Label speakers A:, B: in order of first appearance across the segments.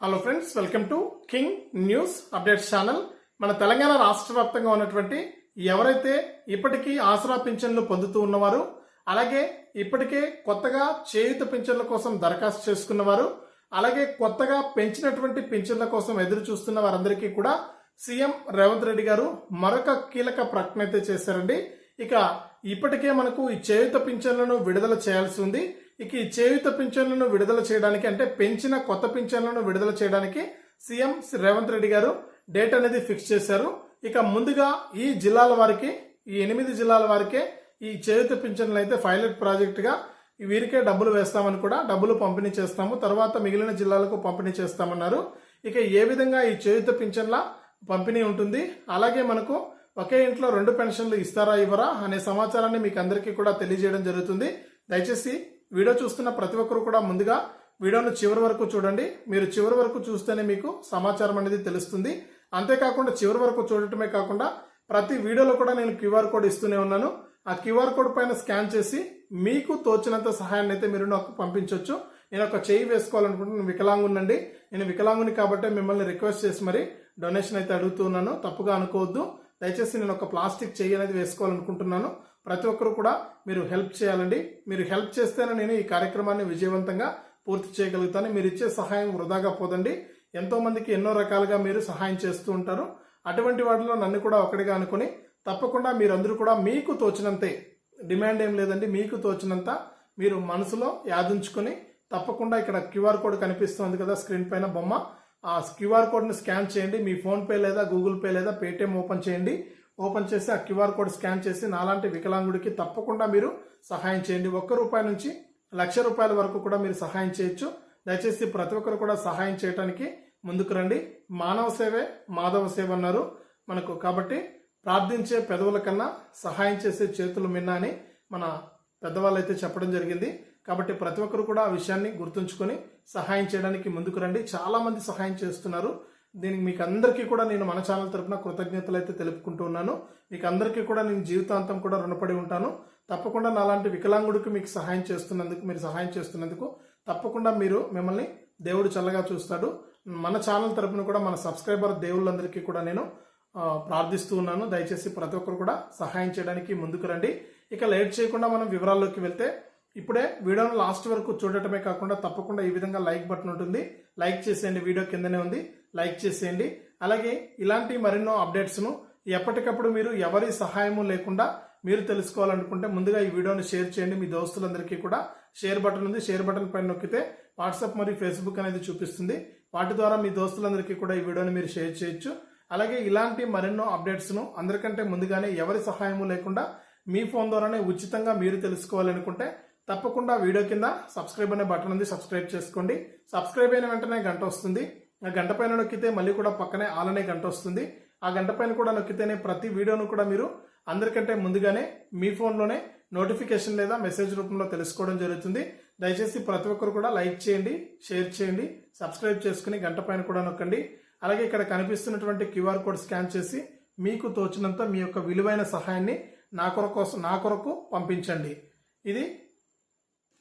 A: Hello friends welcome to king news updates channel మన తెలంగాణ రాష్ట్ర వ్యాప్తంగా ఉన్నటువంటి ఎవరైతే ఇప్పటికీ ఆసరా పింఛన్లు పొందుతూ ఉన్నవారు అలాగే ఇప్పటికే కొత్తగా చేయుత పింఛన్ల కోసం దరఖాస్తు చేసుకున్నవారు అలాగే కొత్తగా పెంచినటువంటి పింఛన్ల కోసం ఎదురు చూస్తున్న వారందరికీ కూడా సీఎం రేవంత్ రెడ్డి గారు మరొక కీలక ప్రకటన అయితే చేశారండి. ఇక ఇప్పటికే మనకు ఈ చేయుత పింఛన్లను విడుదల చేయాల్సి ఉంది. ఇక ఈ చేయుత పింఛన్లను విడుదల చేయడానికి అంటే పెంచిన కొత్త పింఛన్లను విడుదల చేయడానికి సీఎం రేవంత్ రెడ్డి గారు డేట్ అనేది ఫిక్స్ చేశారు. ఇక ముందుగా ఈ జిల్లాల వారికి ఈ ఎనిమిది జిల్లాల వారికే ఈ చేయుత పింఛన్లు అయితే పైలట్ ప్రాజెక్టుగా వీరికే డబ్బులు వేస్తామని కూడా డబ్బులు పంపిణీ చేస్తాము. తర్వాత మిగిలిన జిల్లాలకు పంపిణీ చేస్తామన్నారు. ఇక ఏ విధంగా ఈ చేయుత పింఛన్ల పంపిణీ ఉంటుంది? అలాగే మనకు ఒకే ఇంట్లో రెండు పెన్షన్లు ఇస్తారా ఇవ్వరా అనే సమాచారాన్ని మీకు అందరికీ కూడా తెలియజేయడం జరుగుతుంది. దయచేసి వీడియో చూస్తున్న ప్రతి ఒక్కరు కూడా ముందుగా వీడియోను చివరి వరకు చూడండి. మీరు చివరి వరకు చూస్తేనే మీకు సమాచారం అనేది తెలుస్తుంది. అంతేకాకుండా చివరి వరకు చూడటమే కాకుండా ప్రతి వీడియోలో కూడా నేను క్యూఆర్ కోడ్ ఇస్తూనే ఉన్నాను. ఆ క్యూఆర్ కోడ్ పైన స్కాన్ చేసి మీకు తోచినంత సహాయాన్ని అయితే మీరు నాకు పంపించవచ్చు నేను ఒక చేయి వేసుకోవాలనుకుంటున్నాను. వికలాంగునండి నేను వికలాంగుని కాబట్టి మిమ్మల్ని రిక్వెస్ట్ చేసి మరి డొనేషన్ అయితే అడుగుతున్నాను తప్పుగా అనుకోవద్దు. దయచేసి నేను ఒక ప్లాస్టిక్ చేయి అనేది వేసుకోవాలనుకుంటున్నాను. ప్రతి ఒక్కరు కూడా మీరు హెల్ప్ చేయాలండి. మీరు హెల్ప్ చేస్తేనే నేను ఈ కార్యక్రమాన్ని విజయవంతంగా పూర్తి చేయగలుగుతాను. మీరు ఇచ్చే సహాయం వృధాగా పోదండి. ఎంతో మందికి ఎన్నో రకాలుగా మీరు సహాయం చేస్తూ ఉంటారు. అటువంటి వాటిలో నన్ను కూడా ఒకటిగా అనుకుని తప్పకుండా మీరందరూ కూడా మీకు తోచినంతే డిమాండ్ ఏం లేదండి. మీకు తోచినంత మీరు మనసులో యాదించుకొని తప్పకుండా ఇక్కడ క్యూఆర్ కోడ్ కనిపిస్తుంది కదా స్క్రీన్ పైన బొమ్మ. ఆ క్యూఆర్ కోడ్ని స్కాన్ చేయండి. మీ ఫోన్పే లేదా గూగుల్ పే లేదా పేటిఎం ఓపెన్ చేయండి. ఓపెన్ చేసి ఆ క్యూఆర్ కోడ్ స్కాన్ చేసి నాలాంటి వికలాంగుడికి తప్పకుండా మీరు సహాయం చేయండి. ఒక్క రూపాయి నుంచి లక్ష రూపాయల వరకు కూడా మీరు సహాయం చేయొచ్చు. దయచేసి ప్రతి ఒక్కరు కూడా సహాయం చేయడానికి ముందుకు రండి. మానవ సేవే మాధవ సేవ అన్నారు మనకు. కాబట్టి ప్రార్థించే పెదవుల కన్నా సహాయం చేసే చేతులు మిన్న అని మన పెద్దవాళ్ళు అయితే చెప్పడం జరిగింది. కాబట్టి ప్రతి ఒక్కరు కూడా ఆ విషయాన్ని గుర్తుంచుకొని సహాయం చేయడానికి ముందుకు రండి. చాలామంది సహాయం చేస్తున్నారు. దీనికి మీకు అందరికీ కూడా నేను మన ఛానల్ తరపున కృతజ్ఞతలు అయితే తెలుపుకుంటూ ఉన్నాను. మీకు అందరికీ కూడా నేను జీవితాంతం కూడా రుణపడి ఉంటాను. తప్పకుండా నాలాంటి వికలాంగుడికి మీకు సహాయం చేస్తున్నందుకు మీరు సహాయం చేస్తున్నందుకు తప్పకుండా మీరు మిమ్మల్ని దేవుడు చల్లగా చూస్తాడు. మన ఛానల్ తరపున కూడా మన సబ్స్క్రైబర్ దేవుళ్ళందరికీ కూడా నేను ప్రార్థిస్తూ ఉన్నాను. దయచేసి ప్రతి ఒక్కరు కూడా సహాయం చేయడానికి ముందుకు రండి. ఇక లేట్ చేయకుండా మనం వివరాల్లోకి వెళ్తే ఇప్పుడే వీడియోను లాస్ట్ వరకు చూడటమే కాకుండా తప్పకుండా ఈ విధంగా లైక్ బటన్ ఉంటుంది. లైక్ చేసేయండి వీడియో కిందనే ఉంది. లైక్ చేసేయండి. అలాగే ఇలాంటి మరెన్నో అప్డేట్స్ను ఎప్పటికప్పుడు మీరు ఎవరి సహాయము లేకుండా మీరు తెలుసుకోవాలనుకుంటే ముందుగా ఈ వీడియోని షేర్ చేయండి. మీ దోస్తులందరికీ కూడా షేర్ బటన్ ఉంది. షేర్ బటన్ పైన నొక్కితే వాట్సాప్ మరియు ఫేస్బుక్ అనేది చూపిస్తుంది. వాటి ద్వారా మీ దోస్తులందరికీ కూడా ఈ వీడియోని మీరు షేర్ చేయొచ్చు. అలాగే ఇలాంటి మరెన్నో అప్డేట్స్ను అందరికంటే ముందుగానే ఎవరి సహాయము లేకుండా మీ ఫోన్ ద్వారానే ఉచితంగా మీరు తెలుసుకోవాలనుకుంటే తప్పకుండా వీడియో కింద సబ్స్క్రైబ్ అనే బటన్ ఉంది. సబ్స్క్రైబ్ చేసుకోండి. సబ్స్క్రైబ్ అయిన వెంటనే గంట వస్తుంది. ఆ గంట పైన నొక్కితే మళ్ళీ కూడా పక్కనే ఆలనే గంట వస్తుంది. ఆ గంట పైన కూడా నొక్కితేనే ప్రతి వీడియోను కూడా మీరు అందరికంటే ముందుగానే మీ ఫోన్లోనే నోటిఫికేషన్ లేదా మెసేజ్ రూపంలో తెలుసుకోవడం జరుగుతుంది. దయచేసి ప్రతి ఒక్కరు కూడా లైక్ చేయండి షేర్ చేయండి సబ్స్క్రైబ్ చేసుకుని గంట పైన కూడా నొక్కండి. అలాగే ఇక్కడ కనిపిస్తున్నటువంటి క్యూఆర్ కోడ్ స్కాన్ చేసి మీకు తోచినంత మీ యొక్క విలువైన సహాయాన్ని నా కొరకు నా కొరకు పంపించండి. ఇది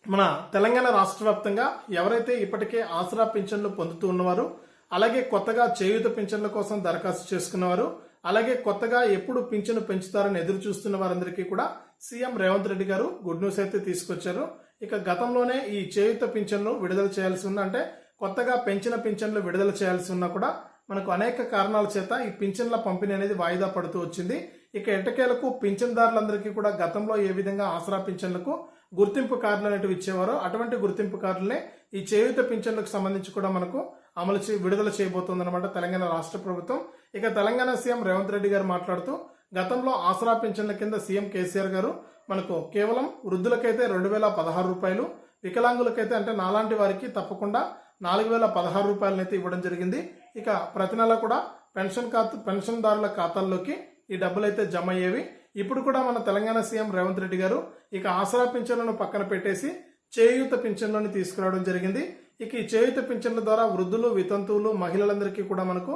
A: మన తెలంగాణ రాష్ట్ర వ్యాప్తంగా ఎవరైతే ఇప్పటికే ఆసరా పింఛన్లు పొందుతూ ఉన్నవారు అలాగే కొత్తగా చేయూత పింఛన్ల కోసం దరఖాస్తు చేసుకున్నవారు అలాగే కొత్తగా ఎప్పుడు పింఛను పెంచుతారని ఎదురు చూస్తున్న వారందరికీ కూడా సీఎం రేవంత్ రెడ్డి గారు గుడ్ న్యూస్ అయితే తీసుకొచ్చారు. ఇక గతంలోనే ఈ చేయుత పింఛన్లు విడుదల చేయాల్సి ఉన్న అంటే కొత్తగా పెంచిన పింఛన్లు విడుదల చేయాల్సి ఉన్నా కూడా మనకు అనేక కారణాల చేత ఈ పింఛన్ల పంపిణీ అనేది వాయిదా పడుతూ వచ్చింది. ఇక ఎటకేలకు పింఛన్దారులందరికీ కూడా గతంలో ఏ విధంగా ఆసరా పింఛన్లకు గుర్తింపు కార్డులు అనేటివి ఇచ్చేవారో అటువంటి గుర్తింపు కార్డులనే ఈ చేయుత పింఛన్లకు సంబంధించి కూడా మనకు అమలు చే విడుదల చేయబోతోందన్నమాట తెలంగాణ రాష్ట్ర ప్రభుత్వం. ఇక తెలంగాణ సీఎం రేవంత్ రెడ్డి గారు మాట్లాడుతూ గతంలో ఆసరా పింఛన్ల కింద సీఎం కేసీఆర్ గారు మనకు కేవలం వృద్ధులకైతే రెండు వేల పదహారు రూపాయలు వికలాంగులకైతే అంటే నాలాంటి వారికి తప్పకుండా నాలుగు వేల పదహారు రూపాయలనైతే ఇవ్వడం జరిగింది. ఇక ప్రతి నెల కూడా పెన్షన్ ఖాతా పెన్షన్దారుల ఖాతాల్లోకి ఈ డబ్బులు అయితే జమ అయ్యేవి. ఇప్పుడు కూడా మన తెలంగాణ సీఎం రేవంత్ రెడ్డి గారు ఇక ఆసరా పింఛన్లను పక్కన పెట్టేసి చేయూత పింఛన్లను తీసుకురావడం జరిగింది. ఇక ఈ చేయూత పింఛన్ల ద్వారా వృద్ధులు వితంతువులు మహిళలందరికీ కూడా మనకు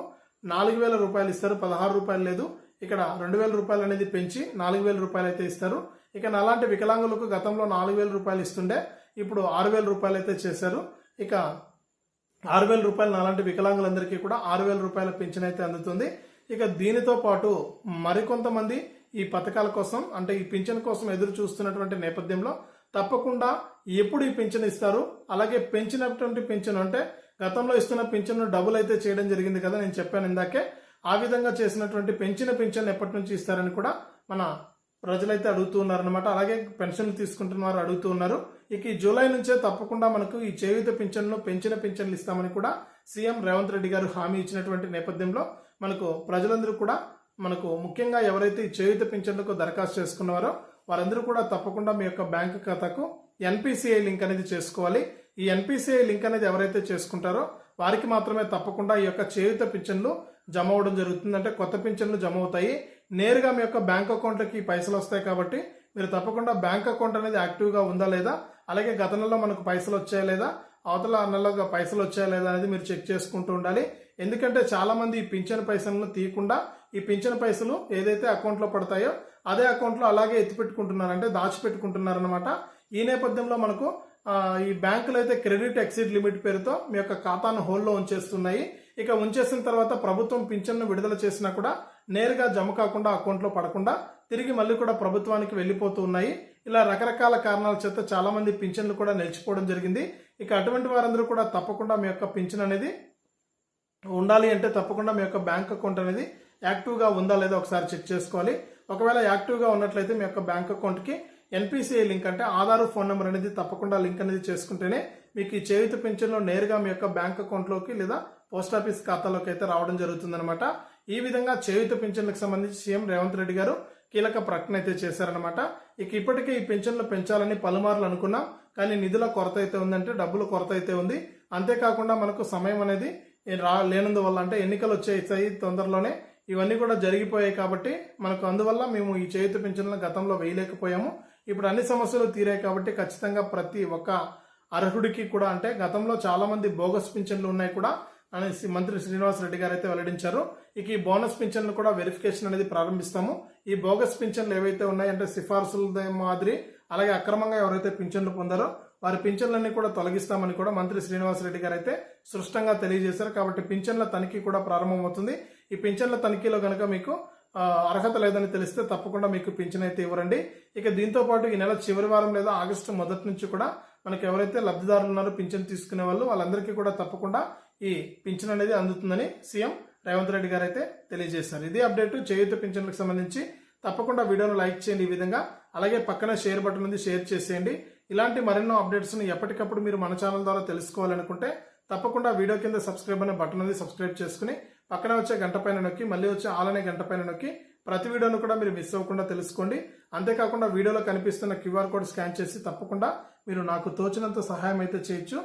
A: నాలుగు వేల రూపాయలు ఇస్తారు. పదహారు రూపాయలు లేదు. ఇక్కడ రెండు వేల రూపాయలు అనేది పెంచి నాలుగు వేల రూపాయలు అయితే ఇస్తారు. ఇక అలాంటి వికలాంగులకు గతంలో నాలుగు వేల రూపాయలు ఇస్తుండే ఇప్పుడు ఆరు వేల రూపాయలు అయితే చేశారు. ఇక ఆరు వేల రూపాయలు అలాంటి వికలాంగులందరికీ కూడా ఆరు వేల రూపాయల పింఛన్ అయితే అందుతుంది. ఇక దీనితో పాటు మరికొంతమంది ఈ పథకాల కోసం అంటే ఈ పింఛన్ కోసం ఎదురు చూస్తున్నటువంటి నేపథ్యంలో తప్పకుండా ఎప్పుడు ఈ పెన్షన్ ఇస్తారు? అలాగే పెంచినటువంటి పెన్షన్ అంటే గతంలో ఇస్తున్న పింఛన్ డబుల్ అయితే చేయడం జరిగింది కదా నేను చెప్పాను ఇందాకే. ఆ విధంగా చేసినటువంటి పెంచిన పెన్షన్ ఎప్పటి నుంచి ఇస్తారని కూడా మన ప్రజలైతే అడుగుతూ ఉన్నారనమాట అలాగే పెన్షన్లు తీసుకుంటున్న వారు అడుగుతూ ఉన్నారు. ఇక ఈ జూలై నుంచే తప్పకుండా మనకు ఈ చేయుత పింఛన్లు పెంచిన పింఛన్లు ఇస్తామని కూడా సీఎం రేవంత్ రెడ్డి గారు హామీ ఇచ్చినటువంటి నేపథ్యంలో మనకు ప్రజలందరూ కూడా మనకు ముఖ్యంగా ఎవరైతే ఈ చేయుత పింఛన్లకు దరఖాస్తు చేసుకున్నారో వారందరూ కూడా తప్పకుండా మీ యొక్క బ్యాంక్ ఖాతాకు ఎన్పిసిఐ లింక్ అనేది చేసుకోవాలి. ఈ ఎన్పిసిఐ లింక్ అనేది ఎవరైతే చేసుకుంటారో వారికి మాత్రమే తప్పకుండా ఈ యొక్క చేయుత పింఛన్లు జమ అవడం జరుగుతుంది. అంటే కొత్త పింఛన్లు జమ అవుతాయి. నేరుగా మీ యొక్క బ్యాంక్ అకౌంట్లకి పైసలు వస్తాయి కాబట్టి మీరు తప్పకుండా బ్యాంక్ అకౌంట్ అనేది యాక్టివ్గా ఉందా లేదా అలాగే గత నెలలో మనకు పైసలు వచ్చాయా లేదా అవతల నెలలో పైసలు వచ్చాయా లేదా అనేది మీరు చెక్ చేసుకుంటూ ఉండాలి. ఎందుకంటే చాలా మంది ఈ పింఛన్ పైసలను తీయకుండా ఈ పింఛన్ పైసలు ఏదైతే అకౌంట్లో పడతాయో అదే అకౌంట్లో అలాగే ఎత్తిపెట్టుకుంటున్నారు అంటే దాచిపెట్టుకుంటున్నారు అనమాట ఈ నేపథ్యంలో మనకు ఈ బ్యాంకులు అయితే క్రెడిట్ ఎక్సిట్ లిమిట్ పేరుతో మీ యొక్క ఖాతాను హోల్డ్లో ఉంచేస్తున్నాయి. ఇక ఉంచేసిన తర్వాత ప్రభుత్వం పింఛన్ను విడుదల చేసినా కూడా నేరుగా జమ కాకుండా అకౌంట్లో పడకుండా తిరిగి మళ్ళీ కూడా ప్రభుత్వానికి వెళ్ళిపోతూ ఉన్నాయి. ఇలా రకరకాల కారణాల చేత చాలా మంది పింఛన్లు కూడా నిలిచిపోవడం జరిగింది. ఇక అటువంటి వారందరూ కూడా తప్పకుండా మీ యొక్క పింఛన్ అనేది ఉండాలి అంటే తప్పకుండా మీ యొక్క బ్యాంక్ అకౌంట్ అనేది యాక్టివ్గా ఉందా లేదా ఒకసారి చెక్ చేసుకోవాలి. ఒకవేళ యాక్టివ్గా ఉన్నట్లయితే మీ యొక్క బ్యాంక్ అకౌంట్కి ఎన్పిసిఐ లింక్ అంటే ఆధార్ ఫోన్ నెంబర్ అనేది తప్పకుండా లింక్ అనేది చేసుకుంటేనే మీకు ఈ చేయుత పింఛన్లో నేరుగా మీ యొక్క బ్యాంక్ అకౌంట్లోకి లేదా పోస్ట్ ఆఫీస్ ఖాతాలోకి అయితే రావడం జరుగుతుందనమాట ఈ విధంగా చేయుత పెన్షన్లకు సంబంధించి సీఎం రేవంత్ రెడ్డి గారు కీలక ప్రకటన అయితే చేశారనమాట ఇక ఇప్పటికే ఈ పెన్షన్లు పెంచాలని పలుమార్లు అనుకున్నాం కానీ నిధుల కొరత అయితే ఉందంటే డబ్బుల కొరత అయితే ఉంది. అంతేకాకుండా మనకు సమయం అనేది రా లేనందువల్ల అంటే ఎన్నికలు వచ్చేసాయి తొందరలోనే. ఇవన్నీ కూడా జరిగిపోయాయి కాబట్టి మనకు అందువల్ల మేము ఈ చేయుత పింఛన్లను గతంలో వేయలేకపోయాము. ఇప్పుడు అన్ని సమస్యలు తీరాయి కాబట్టి ఖచ్చితంగా ప్రతి ఒక్క అర్హుడికి కూడా అంటే గతంలో చాలా మంది బోగస్ పింఛన్లు ఉన్నాయి కూడా అని మంత్రి శ్రీనివాస్ రెడ్డి గారు అయితే వెల్లడించారు. ఇక ఈ బోనస్ పింఛన్లు కూడా వెరిఫికేషన్ అనేది ప్రారంభిస్తాము. ఈ బోగస్ పింఛన్లు ఏవైతే ఉన్నాయంటే సిఫార్సుల మాదిరి అలాగే అక్రమంగా ఎవరైతే పింఛన్లు పొందారో వారి పింఛన్లన్నీ కూడా తొలగిస్తామని కూడా మంత్రి శ్రీనివాస్ రెడ్డి గారు అయితే స్పష్టంగా తెలియజేశారు. కాబట్టి పింఛన్ల తనిఖీ కూడా ప్రారంభమవుతుంది. ఈ పింఛన్ల తనిఖీలో కనుక మీకు అర్హత లేదని తెలిస్తే తప్పకుండా మీకు పింఛన్ అయితే ఇవ్వరండి. ఇక దీంతో పాటు ఈ నెల చివరి వారం లేదా ఆగస్టు మొదటి నుంచి కూడా మనకు ఎవరైతే లబ్ధిదారులు ఉన్నారో పింఛన్ తీసుకునే వాళ్ళు వాళ్ళందరికీ కూడా తప్పకుండా ఈ పింఛన్ అనేది అందుతుందని సీఎం రేవంత్ రెడ్డి గారు అయితే తెలియజేశారు. ఇది అప్డేట్ చేయూత పింఛన్లకు సంబంధించి. తప్పకుండా వీడియోను లైక్ చేయండి ఈ విధంగా. అలాగే పక్కన షేర్ బటన్ ఉంది షేర్ చేసేయండి. ఇలాంటి మరెన్నో అప్డేట్స్ని ఎప్పటికప్పుడు మీరు మన ఛానల్ ద్వారా తెలుసుకోవాలనుకుంటే తప్పకుండా వీడియో కింద సబ్స్క్రైబ్ అనే బటన్ అనేది సబ్స్క్రైబ్ చేసుకుని పక్కన వచ్చే గంట పైన నొక్కి మళ్ళీ వచ్చే ఆలనే గంట పైన నొక్కి ప్రతి వీడియోను కూడా మీరు మిస్ అవ్వకుండా తెలుసుకోండి. అంతేకాకుండా వీడియోలో కనిపిస్తున్న క్యూఆర్ కోడ్ స్కాన్ చేసి తప్పకుండా మీరు నాకు తోచినంత సహాయం అయితే చేయొచ్చు.